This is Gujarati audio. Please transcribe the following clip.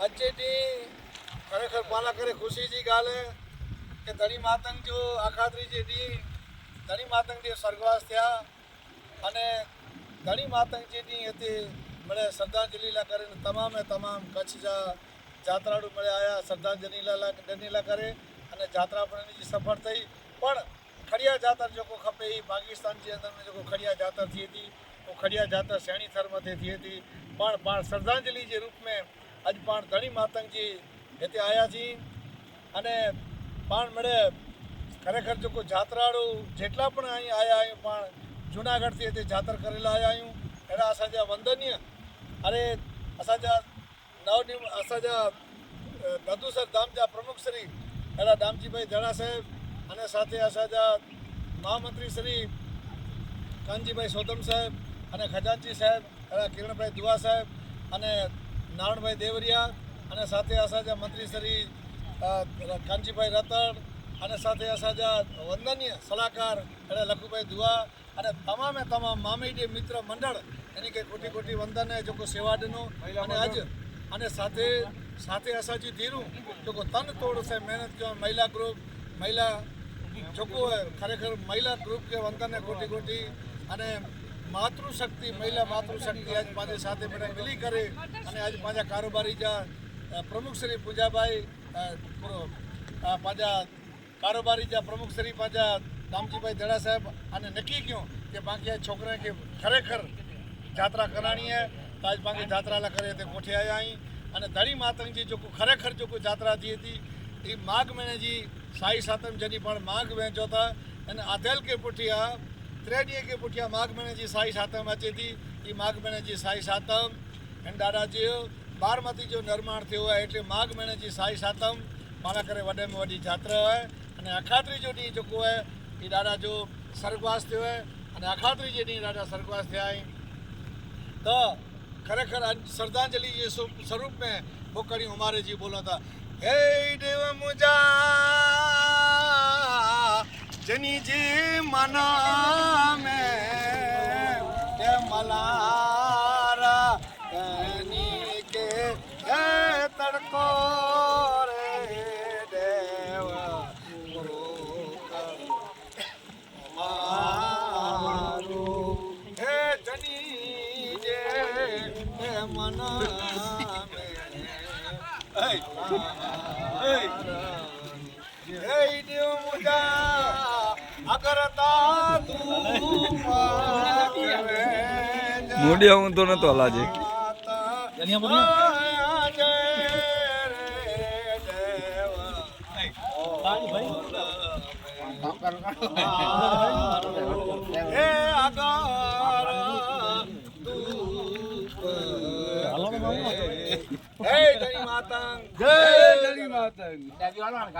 અચ્છેથી ખરેખર પાલા કરે ખુશીજી ગાલે કે ધણી માતંગ જો આખાત્રી જેથી ધણી માતંગ જે સ્વર્ગવાસ થયા અને ધણી માતંગ જેની હતી મને શ્રદ્ધાંજલિ કરીને તમામે તમામ કચ્છ જા જાત્રાળુ મળે આવ્યા શ્રદ્ધાંજલિ ડનીલા કરે અને જાત્રા પણ એની સફળ થઈ. પણ ખડિયા જાતર જોકો ખપે એ પાકિસ્તાનની અંદર જોકો ખડિયા જાતર થઈ હતી पोखरिया जाता सैणी थर मथे थिए थी पाण पाण श्रद्धांजलि जे रूप में अॼु पाण धणी मातंग जी हिते आयासीं अने पाण मिड़े ખરેખર जेको जात्राड़ू જેટલા પણ અહીં आया आहियूं पाण जूनागढ़ हिते जातर करे आया आहियूं अहिड़ा असांजा वंदनीय अरे असांजा नव असांजा ददूसर धाम जा प्रमुख श्री अहिड़ा दामजी भाई धणा साहिब અને સાથે અસાજા મહામંત્રી શ્રી કાનજીભાઈ સોતમ સાહેબ અને ખજાનજી સાહેબ કિરણભાઈ દુવા સાહેબ અને નારણભાઈ દેવરિયા અને સાથે અસાજા મંત્રી શ્રી કાનજીભાઈ રતણ અને સાથે અસાજા વંદનીય સલાહકાર એટલે લખુભાઈ દુવા અને તમામે તમામ મામીડી મિત્ર મંડળ એની કે કોટી કોટી વંદન એ જોકો સેવાડનો અને આજ અને સાથે સાથે અસાજી ધીરું જોકો તન તોડ છે મહેનત કહેવાય મહિલા ગ્રુપ મહિલા જોકો ખરેખર મહિલા ગ્રુપ કે વંદનને કોટી કોટી અને માતૃશક્તિ, મહિલા માતૃશક્તિ આજ મારી સાથે મને મિલી કરી અને આજ મારા કારોબારી જ્યાં પ્રમુખ શ્રી પૂજાભાઈ પાછા કારોબારી જ્યાં પ્રમુખ શ્રી પાછા દામજીભાઈ દડા સાહેબ અને નક્કી કહ્યું કે બાકી આ છોકરા કે ખરેખર જાત્રા કરાણી હે તો આજ બાકી જાત્રા કરે તે કોઠે આવ્યા અહીં. અને ધણી માતંગજી જો ખરેખર જો કોઈ જાત્રા જે હતી, એ માઘ મહિને જી સાઈ સાતમ જેની પણ માઘ વહેંચો હતા. અને આધેલ કે પુઠિયા ત્રેડીએ પુઠ્યા માઘમણેજી સાઈ સાતમ અચેથી એ માઘમણેજી સાઈ સાતમ. એન દાદાજી બારમાંથી જો નિર્માણ થયું હોય એટલે માઘમણેજી સાઈ સાતમ. મારા કરે વડેમાં વડી જાત્રા હોય અને અખાત્રી જો ડી ચૂકવું હોય એ દાદા જો સ્વર્ગવાસ થયો હોય અને અખાત્રી જે ડી દાદા સ્વર્ગવાસ થયા તો ખરેખર શ્રદ્ધાંજલિ જે સ્વરૂપ મેં પોકડી અમારે જે બોલો હતા હે દેવ મુજા જની જે મના મે હે મલારા કની કે હે તડકો રે દેવ ગુરુ મારું હે જની જે હે મના મે હે દેવ મુજા મોઢિયા હું તો નતો લાજે જય જય માતા જય ગરી માતા